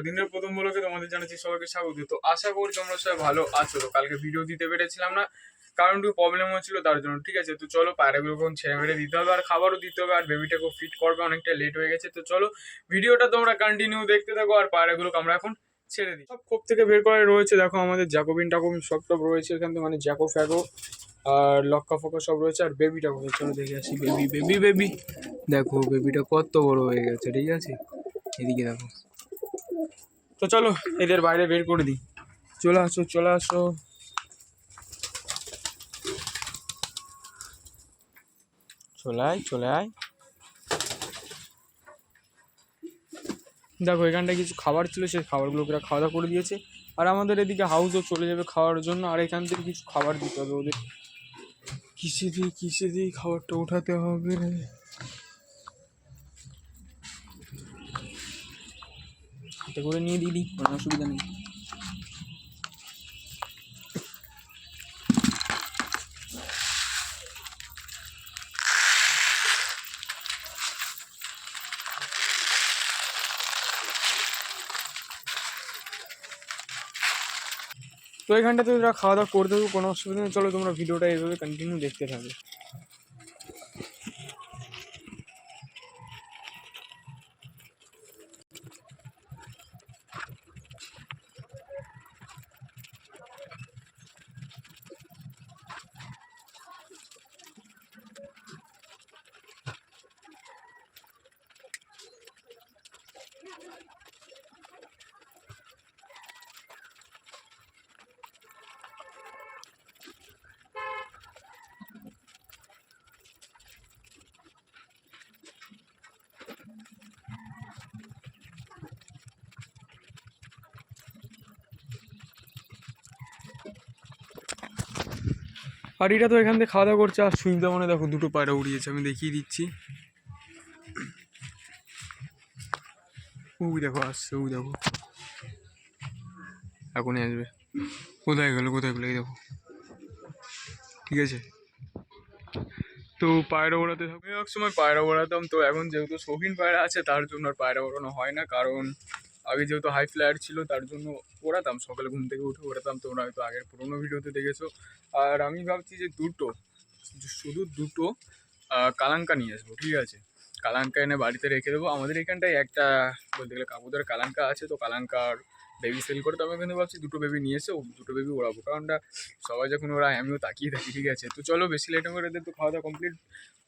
বন্ধুরা দিনের প্রথম বলোকে তোমাদের জানাচ্ছি সবাইকে স্বাগত। তো আশা করি তোমরা সবাই ভালো আছো। তো কালকে ভিডিও দিতে পেরেছিলাম না, কারণ একটু প্রবলেম হচ্ছিল তার জন্য, ঠিক আছে? তো চলো পায়রাগুলো কোন ছেড়ে মেরে দিতে হবে, আর খাবারও দিতে হবে, আর বেবিটাকেও ফিট করবে, অনেকটা লেট হয়ে গেছে। তো চলো ভিডিওটা তোমরা কন্টিনিউ দেখতে থাকো, আর পায়রাগুলোকে আমরা এখন ছেড়ে দিই। সব খোপ থেকে বের করে রয়েছে, দেখো আমাদের জ্যাকোবিন টাকোবিন সব টপ রয়েছে এখান থেকে মানে জ্যাকো ফ্যাকো আর লক্কা ফক্কা সব রয়েছে, আর বেবিটা কোথায়? চলো দেখে আসি বেবি বেবি বেবি দেখো বেবিটা কত বড় হয়ে গেছে, ঠিক আছে? এদিকে দেখো। তো চলো, এদের বাইরে বের করে দিই। চলে আসো চলে আসো। চলে আয় চলে আয়। দেখো, এখানটায় কিছু খাবার ছিল, সেই খাবারগুলো ওরা খাওয়া দাওয়া করে দিয়েছে। আর আমাদের এদিকে হাউসও চলে যাবে খাওয়ার জন্য, আর এখান থেকে কিছু খাবার দিতে হবে ওদের। কিসে দিয়ে কিসে দিয়ে খাবারটা উঠাতে হবে? হাতে করে নিয়ে দিই, কোনো অসুবিধা নেই। তো এখানটাতে ওরা খাওয়া দাওয়া করে দেবো কোনো অসুবিধা নেই। চলো তোমরা ভিডিওটা এইভাবে কন্টিনিউ দেখতে থাকবে এটা তো এখান থেকে খাওয়া দাওয়া করছে, আর সুইমটা মানে দেখো দুটো পায়রা উড়িয়েছে, আমি দেখিয়ে দিচ্ছি। ওই দেখো, আসছে ওই দেখো। এখনই আসবে। কোথায় গেলো কোথায় গেলো, এই দেখো। ঠিক আছে? তো পায়রা ওড়াতে থাকবে এক সময় পায়রা ওড়াতাম, তো এখন যেহেতু শৌখিন পায়রা আছে, তার জন্য আর পায়রা ওড়ানো হয় না। কারণ আগে যেহেতু হাই ফ্লায়ার ছিল, তার জন্য ওড়াতাম। সকালে ঘুম থেকে উঠে ওড়াতাম, তোমরা হয়তো আগের পুরোনো ভিডিওতে দেখেছ। আর আমি ভাবছি যে দুটো, শুধু দুটো কালাঙ্কা নিয়ে আসব, ঠিক আছে? কালাঙ্কা এনে বাড়িতে রেখে দেবো। আমাদের এখানটায় একটা বলতে গেলে কাকুদের কালাঙ্কা আছে, তো কালাঙ্কার বেবি সেল করে তো আমি কিন্তু ভাবছি দুটো বেবি নিয়ে এসে দুটো বেবি ওড়াবো কারণটা সবাই যখন ওরা, আমিও তাকিয়ে থাকি, ঠিক আছে? তো চলো বেশি লেট করে এদের তো খাওয়া দাওয়া কমপ্লিট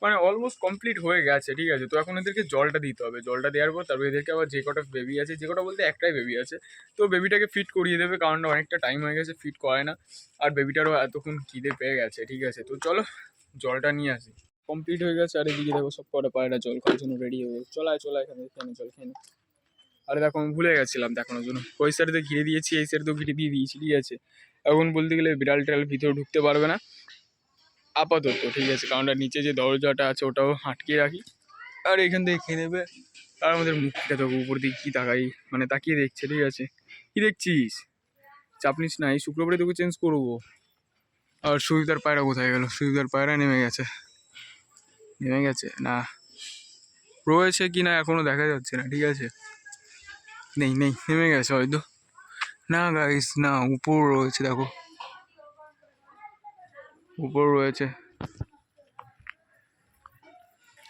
মানে অলমোস্ট কমপ্লিট হয়ে গেছে, ঠিক আছে? তো এখন এদেরকে জলটা দিতে হবে। জলটা দেওয়ার পর তারপর এদেরকে আবার যে কটা বেবি আছে, যে কটা বলতে একটাই বেবি আছে, তো বেবিটাকে ফিট করিয়ে দেবে কারণ অনেকটা টাইম হয়ে গেছে ফিট করায় না। আর বেবিটারও এতক্ষণ খিদে পেয়ে গেছে, ঠিক আছে? তো চলো জলটা নিয়ে আসি। কমপ্লিট হয়ে গেছে। আর এদিকে দেখো সব কটা পায়রা জল খাওয়ার জন্য রেডি হয়ে গেছে। চলায় চলায় এখানে এখানে জল খেয়ে। আরে দেখো, আমি ভুলে গেছিলাম দেখানোর জন্য। ওই সাইডে ঘিরে দিয়েছি, এই সাইডে ঘিরে দিয়ে দিয়েছি, ঠিক আছে? এখন বলতে গেলে বিড়াল টিড়াল ভিতরে ঢুকতে পারবে না। আপাতত, ঠিক আছে? কারণটা নিচে যে দরজাটা আছে, ওটাও আটকে রাখি। আর এখান থেকে খেয়ে নেবে। আর আমাদের মুখটা দেখো, উপর দিকে কী তাকাই মানে তাকিয়ে দেখছে, ঠিক আছে? কী দেখছিস? চাপ নিস না, এই শুক্রবারে তোকে চেঞ্জ করব। আর সুবিধার পায়রা কোথায় গেল? সুবিধার পায়রা নেমে গেছে। নেমে গেছে। না। রয়েছে কি না এখনও দেখা যাচ্ছে না, ঠিক আছে? নেই নেই, নেমে গেছে হয়তো। না গাইস না উপর রয়েছে, দেখো। উপর রয়েছে।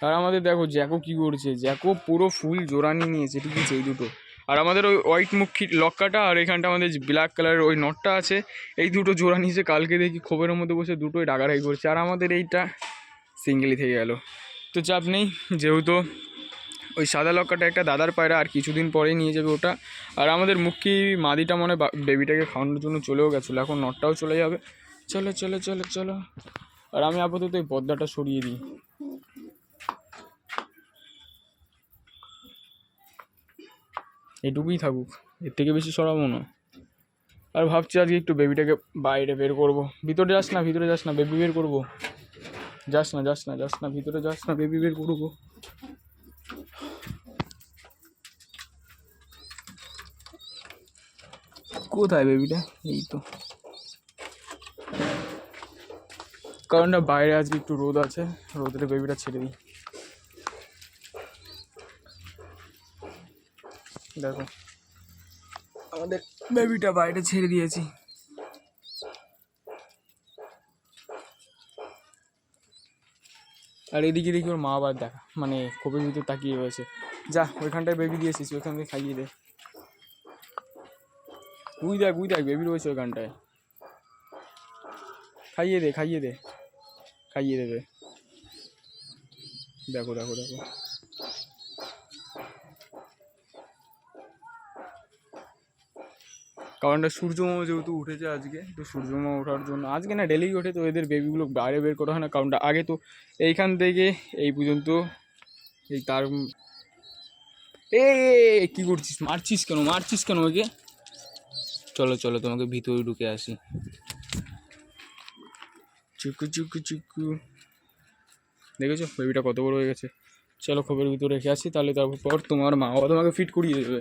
আর আমাদের দেখো জ্যাকো কি করছে। জ্যাকো পুরো ফুল জোড়া নিয়ে নিয়েছে, ঠিক আছে, এই দুটো। আর আমাদের ওই হোয়াইট মুখী লক্কাটা আর এখানটা আমাদের ব্ল্যাক কালারের ওই নটটা আছে, এই দুটো জোড়া নিয়েছে কালকে দেখি খোপের মধ্যে বসে দুটোই ডাগারাই করছে। আর আমাদের এইটা সিঙ্গেলই থেকে গেল। তো চাপ নেই, যেহেতু ওই সাদা লক্কাটা একটা দাদার পায়রা, আর কিছুদিন পরেই নিয়ে যাবে ওটা। আর আমাদের মুখী মাদিটা মনে বেবিটাকে খাওয়ানোর জন্য চলেও গেছিল, এখন নটটাও চলে যাবে। চলো চলো চলো চলো। আর আমি আপাতত এই পর্দাটা সরিয়ে দিই। এটুকুই থাকুক, এর থেকে বেশি সরাবো না। আর ভাবছি আজকে একটু বেবিটাকে বাইরে বের করব। ভিতরে যাস না, ভিতরে যাস না, বেবি বের করব। যাস না যাস না যাস না, ভিতরে যাস না, বেবি বের করব। কোথায় বেবিটা? এই তো। কারণটা বাইরে আজকে একটু রোদ আছে, রোদের বেবিটা ছেড়ে দিই। দেখো। আমাদের বেবিটা বাইরে ছেড়ে দিয়েছি। আর এদিকে দেখি ওর মা আবার দেখা মানে খোপের ভিতর তাকিয়ে রয়েছে। যা, ওইখানটায় বেবি দিয়েছিস ওইখান থেকে খাইয়ে দে। উই দেখ উই দেখ বেবি রয়েছে ওইখানটায়। খাইয়ে দে খাইয়ে দে, খাইয়ে দেবে। দেখো দেখো দেখো। কারণটা সূর্যমামা যেহেতু উঠেছে আজকে, তো সূর্যমামা ওঠার জন্য। আজকে না ডেলি ওঠে, তো এদের বেবিগুলো বাইরে বের করা হয় না, কারণটা আগে তো এইখান থেকে এই পর্যন্ত এই তার এ, কি করছিস? মারছিস কেন? মারছিস কেন ওকে? চলো চলো, তোমাকে ভিতরে ঢুকে আসি। চুকু চুকু চুকু। দেখেছ? বেবিটা কত বড় হয়ে গেছে। চলো, খোপের ভিতরে রেখে আসি, তাহলে তারপর তোমার মা বাবা তোমাকে ফিট করিয়ে দেবে।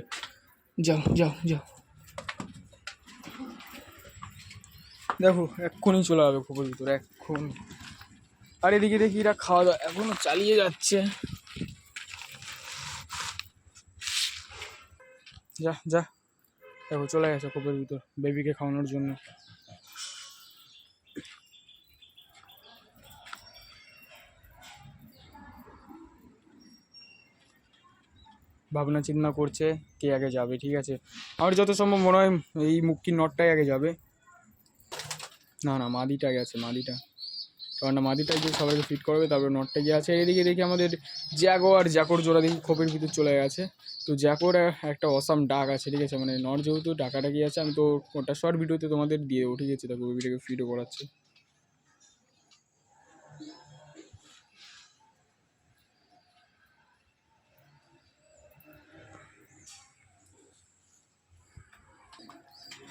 যাও যাও যাও। দেখো, এক্ষুনি চলে যাবে খোপের ভিতরে, এক্ষুনি। আর এদিকে দেখি এরা খাওয়া দাওয়া এখনও চালিয়ে যাচ্ছে। যা যা। দেখো, চলে গেছে খোপের ভিতর, বেবিকে খাওয়ানোর জন্য। ভাবনা চিন্তা করছে কে আগে যাবে, ঠিক আছে? আমার যত সম্ভব মনে হয় এই মুক্তির নটটাই আগে যাবে। না না, মাদিটা গেছে, মাদিটা। কারণ না মাদিটা যে সবাইকে ফিট করবে, তারপরে নটটা গিয়ে আছে। এদিকে দেখি আমাদের জ্যাগো আর জ্যাকোর জোড়া দেখি খোপের ভিতর চলে গেছে। তো জ্যাকোর একটা অসাম ডাক আছে, ঠিক আছে? মানে নট যেহেতু ডাকাটা গিয়ে আছে, আমি তো ওটা শর্ট ভিডিওতে তোমাদের দিয়ে উঠে গেছি তারপর ভিডিওকে ফিটও করাচ্ছে।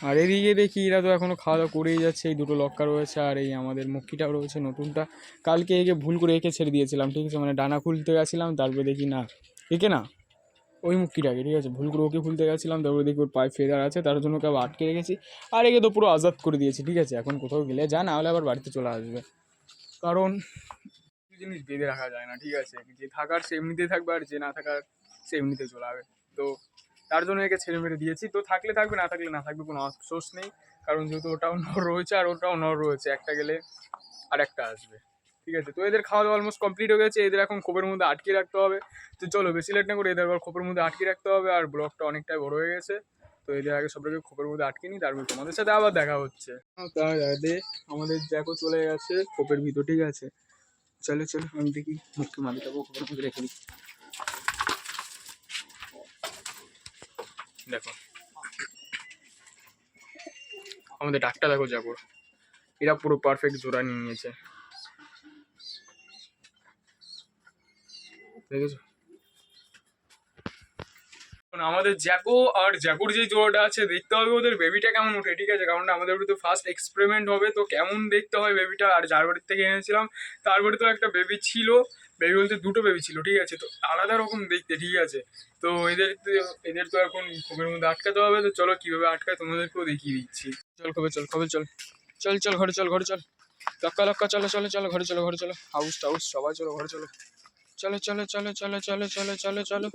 আর এদিকে দেখি এরা তো এখনও খাওয়া দাওয়া করেই যাচ্ছে। এই দুটো লক্কা রয়েছে আর এই আমাদের মুখিটাও রয়েছে নতুনটা। কালকে একে ভুল করে একে ছেড়ে দিয়েছিলাম, ঠিক আছে? মানে ডানা খুলতে গেছিলাম, তারপরে দেখি না। একে না? ওই মুক্তিটাকে ঠিক আছে? ভুল করে ওকে খুলতে গেছিলাম, তারপরে দেখি ওর পায়ে ফেদার আছে, তার জন্য ওকে আবার আটকে রেখেছি। আর একে তো পুরো আজাদ করে দিয়েছি, ঠিক আছে? এখন কোথাও গেলে যা, না হলে আবার বাড়িতে চলে আসবে। কারণ জিনিস বেঁধে রাখা যায় না, ঠিক আছে? যে থাকার সে এমনিতেই থাকবে, আর যে না থাকার সে এমনিতে চলে যাবে তো তার জন্য একে ছেড়ে মেরে দিয়েছি। তো থাকলে থাকবে, না থাকলে না থাকবে, কোনো আফসোস নেই। কারণ যেহেতু ওটাও নর রয়েছে আর ওটাও নর রয়েছে, একটা গেলে আর একটা আসবে। ঠিক আছে? তো এদের খাওয়া দাওয়া অলমোস্ট কমপ্লিট হয়ে গেছে। এদের এখন খোপের মধ্যে আটকে রাখতে হবে। তো চলো, বেশি লেট না করে এদের আবার খোপের মধ্যে আটকে রাখতে হবে আর ব্লগটা অনেকটাই বড় হয়ে গেছে। তো এদের আগে সবাইকে খোপের মধ্যে আটকে নিই, তারপর তোমাদের সাথে আবার দেখা হচ্ছে। তার আগে আমাদের জ্যাকও চলে গেছে খোপের ভিতর, ঠিক আছে? চলো চলো, আমি দেখি মুখকে মালিটাকে খোপের মধ্যে রেখে দিই। দেখো। আমাদের ডাকটা দেখো যাব এরা পুরো পারফেক্ট জোড়া নিয়ে নিয়েছে। আমাদের জ্যাকো আর জ্যাকোর যে জোড়াটা আছে, দেখতে হবে ওদের বেবিটা কেমন ওঠে, ঠিক আছে? কারণ আমাদের বাড়িতে ফার্স্ট এক্সপেরিমেন্ট হবে, তো কেমন দেখতে হয় বেবিটা আর যার বাড়ির থেকে এনেছিলাম, তার বাড়িতে একটা বেবি ছিল। বেবি বলতে দুটো বেবি ছিল, ঠিক আছে? তো আলাদা রকম দেখতে, ঠিক আছে? তো এদের এদের তো এখন খোপের মধ্যে আটকাতে হবে, তো চলো কীভাবে আটকায় তোমাদেরকেও দেখিয়ে দিচ্ছি। চল খোপে চল খোপে চল। চল চল, ঘরে চল ঘরে, চল। লক্কা লক্কা, চলো চলো চলো, ঘরে চলো ঘরে, চলো। হাউস টাউস সবাই চলো, ঘরে, চলো। চলো চলো চলো চলো চলো চলো চলো চলো।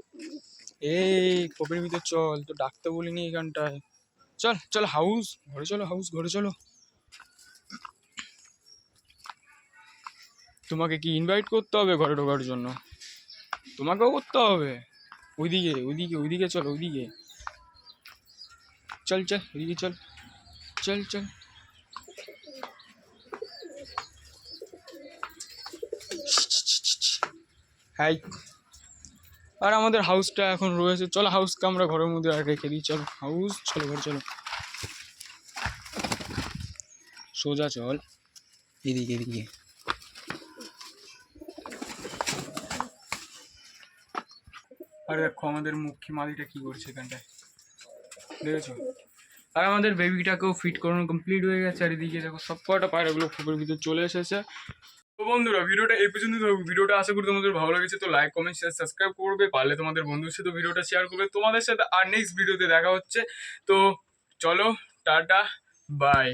এই খোপের ভিতর চল, তো ডাকতে বলিনি এখানটায়। চল চল হাউস ঘরে, চলো হাউস ঘরে, চলো। তোমাকে কি ইনভাইট করতে হবে ঘরে ঢোকার জন্য? তোমাকেও করতে হবে। ওইদিকে ওইদিকে ওইদিকে চল ওইদিকে। চল চল, ওইদিকে চল। চল চল। হাই। আর আমাদের হাউসটা এখন রয়েছে। চলো হাউসকে আমরা ঘরের মধ্যে আর রেখে দিই। চলো হাউস চলো, ঘরে চলো। সোজা চল। এদিকে এদিকে। আর দেখো, আমাদের মুখ্য মাদিটা কি করছে এখানটায়? দেখেছ? আর আমাদের বেবিটাকেও ফিট করানো কমপ্লিট হয়ে গেছে, আর এদিকে দেখো, সব কটা পায়রাগুলো খোপের ভিতর চলে এসেছে। তো বন্ধুরা, ভিডিওটা এই পর্যন্ত ভিডিওটা আশা করি তোমাদের ভালো লেগেছে, তো লাইক কমেন্ট শেয়ার সাবস্ক্রাইব করবে। পারলে তোমাদের বন্ধুর সাথে ভিডিওটা শেয়ার করবে। তোমাদের সাথে আর নেক্সট ভিডিওতে দেখা হচ্ছে। তো চলো, টাটা বাই